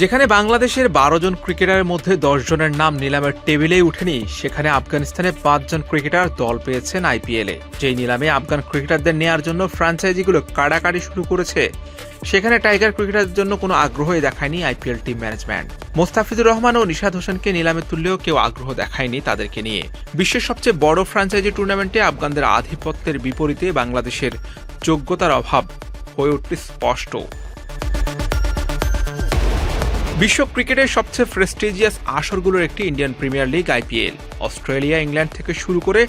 যেখানে বাংলাদেশের বারো জন ক্রিকেটারের মধ্যে দশ জনের নাম নিলামের টেবিলেই উঠেনি, সেখানে আফগানিস্তানে পাঁচজন ক্রিকেটার দল পেয়েছেন আইপিএলে। যেই নিলামে আফগান ক্রিকেটারদের নেয়ার জন্য ফ্র্যাঞ্চাইজিগুলো কাড়াকাড়ি শুরু করেছে, সেখানে টাইগার ক্রিকেটারদের জন্য কোনো আগ্রহই দেখায়নি IPL team management. Mustafizur Rahman ও নিশাদ হোসেনকে নিলামে তুললেও কেউ আগ্রহ দেখায়নি তাদেরকে নিয়ে। বিশ্বের সবচেয়ে বড় ফ্র্যাঞ্চাইজি টুর্নামেন্টে আফগানদের আধিপত্যের বিপরীতে বাংলাদেশের যোগ্যতার অভাব হয়ে উঠতে স্পষ্ট। বিশ্ব ক্রিকেটের সবচেয়ে প্রেস্টিজিয়াস আসরগুলোর একটি Indian premier league IPL Australia, England থেকে শুরু করে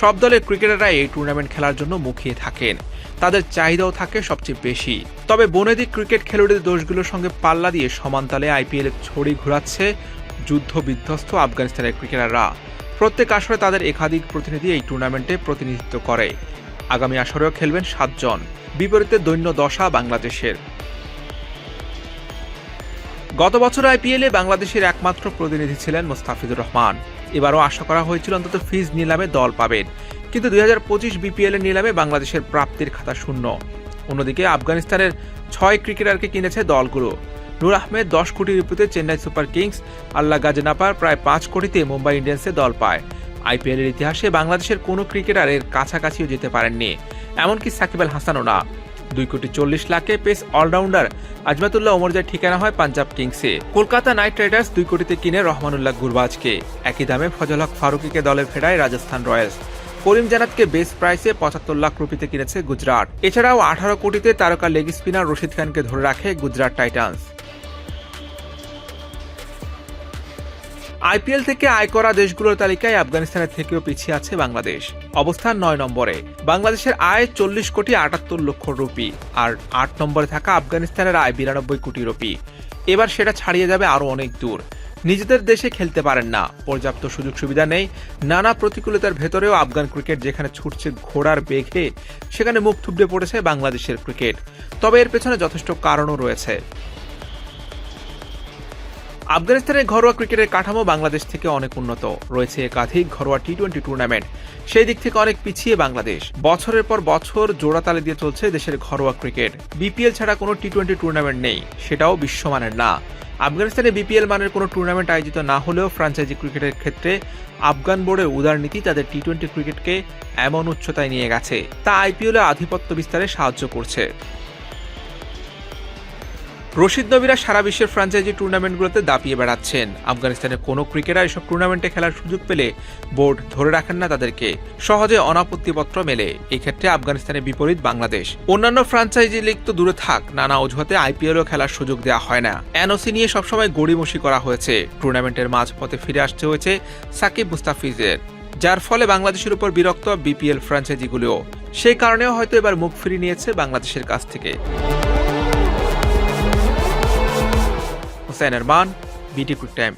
সব দলের ক্রিকেটাররা এই টুর্নামেন্ট খেলার জন্য মুখিয়ে থাকেন। তাদের চাহিদাও থাকে সবচেয়ে বেশি। তবে বনেদি ক্রিকেট খেলুড়ের দোষগুলোর সঙ্গে পাল্লা দিয়ে সমানতালে আইপিএল ছড়ি ঘোরাচ্ছে যুদ্ধ বিধ্বস্ত আফগানিস্তানের ক্রিকেটাররা। প্রত্যেক আসরে তাদের একাধিক প্রতিনিধি এই টুর্নামেন্টে প্রতিনিধিত্ব করে। আগামী আসরেও খেলবেন সাতজন। বিপরীতে দৈন্য দশা বাংলাদেশের। গত বছর আইপিএলে বাংলাদেশের একমাত্র প্রতিনিধি ছিলেন মোস্তাফিজুর রহমান। এবারও আশা করা হয়েছিল অন্তত ফিজ নিলামে দল পাবেন। কিন্তু দুই হাজার পঁচিশ বিপিএল এর নিলামে বাংলাদেশের প্রাপ্তির খাতা শূন্য। অন্যদিকে আফগানিস্তানের ছয় ক্রিকেটারকে কিনেছে দলগুলো। নূর আহমেদ দশ কোটি রুপিতে চেন্নাই সুপার কিংস, আল্লাহ গাজেনাপার প্রায় পাঁচ কোটিতে মুম্বাই ইন্ডিয়ান্সে দল পায়। আইপিএলের ইতিহাসে বাংলাদেশের কোনো ক্রিকেটারের কাছাকাছিও যেতে পারেননি। এমনকি সাকিব আল হাসানও না। দুই কোটি চল্লিশ লাখে পেস অলরাউন্ডার আজমাতুল্লাহ ওমরজার ঠিকানা হয় পাঞ্জাব কিংসে। কলকাতা নাইট রাইডার্স দুই কোটিতে কিনে রহমানুল্লাহ গুরবাজকে। একই দামে ফজল হক ফারুকিকে দলে ফেরায় রাজস্থান রয়্যালস। করিম জানাতকে বেস্ট প্রাইসে পঁচাত্তর লাখ রুপিতে কিনেছে গুজরাট। এছাড়াও আঠারো কোটিতে তারকা লেগ স্পিনার রশিদ খানকে ধরে রাখে গুজরাট টাইটান্স। আইপিএল থেকে আয় করা দেশগুলোর তালিকায় আফগানিস্তানের থেকেও পিছিয়ে আছে বাংলাদেশ। অবস্থান নয় নম্বরে। বাংলাদেশের আয় চল্লিশ কোটি আটাত্তর লক্ষ রুপি আর আট নম্বরে থাকা আফগানিস্তানের আয় বিরানব্বই কোটি রুপি। এবার সেটা ছাড়িয়ে যাবে আরও অনেক দূর। নিজেদের দেশে খেলতে পারেন না। পর্যাপ্ত সুযোগ সুবিধা নেই। নানা প্রতিকূলতার ভেতরেও আফগান ক্রিকেট যেখানে ছুটছে ঘোড়ার বেঘে সেখানে মুখ থুবড়ে পড়েছে বাংলাদেশের ক্রিকেট। তবে এর পেছনে যথেষ্ট কারণও রয়েছে। আফগানিস্তানের ঘরোয়া ক্রিকেটের কাঠামো বাংলাদেশ থেকে অনেক উন্নত। রয়েছে একাধিক ঘরোয়া টি টোয়েন্টি টুর্নামেন্ট সেই দিক থেকে অনেক পিছিয়ে বাংলাদেশ। বছরের পর বছর জোড়াতালে দিয়ে চলছে দেশের ঘরোয়া ক্রিকেট। বিপিএল ছাড়া কোনো টি টোয়েন্টি টুর্নামেন্ট নেই। সেটাও বিশ্বমানের না। আফগানিস্তানে বিপিএল মানের কোনো টুর্নামেন্ট আয়োজিত না হলেও ফ্রাঞ্চাইজি ক্রিকেটের ক্ষেত্রে আফগান বোর্ডের উদারনীতি তাদের টি টোয়েন্টি ক্রিকেটকে এমন উচ্চতায় নিয়ে গেছে। তা আইপিএলে আধিপত্য বিস্তারে সাহায্য করছে। রশিদ নবীরা সারা বিশ্বের ফ্র্যাঞ্চাইজি টুর্নামেন্টগুলোতে দাপিয়ে বেড়াচ্ছেন। আফগানিস্তানের কোনো ক্রিকেটার এসব টুর্নামেন্টে খেলার সুযোগ পেলে বোর্ড ধরে রাখেন না তাদেরকে। সহজে অনাপত্তিপত্র মেলে। এই ক্ষেত্রে আফগানিস্তানের বিপরীত বাংলাদেশ। অন্যান্য ফ্র্যাঞ্চাইজি লিগ তো দূরে থাক, নানা অজুহাতে আইপিএলও খেলার সুযোগ দেওয়া হয় না। এনওসি নিয়ে সবসময় গড়িমসি করা হয়েছে। টুর্নামেন্টের মাঝপথে ফিরে আসতে হয়েছে সাকিব মুস্তাফিজের, যার ফলে বাংলাদেশের উপর বিরক্ত বিপিএল ফ্র্যাঞ্চাইজিগুলোও সেই কারণেও হয়তো এবার মুখ ফিরিয়ে নিয়েছে বাংলাদেশের কাছ থেকে। হুসেন আরমান বিটি কুইক টাইম।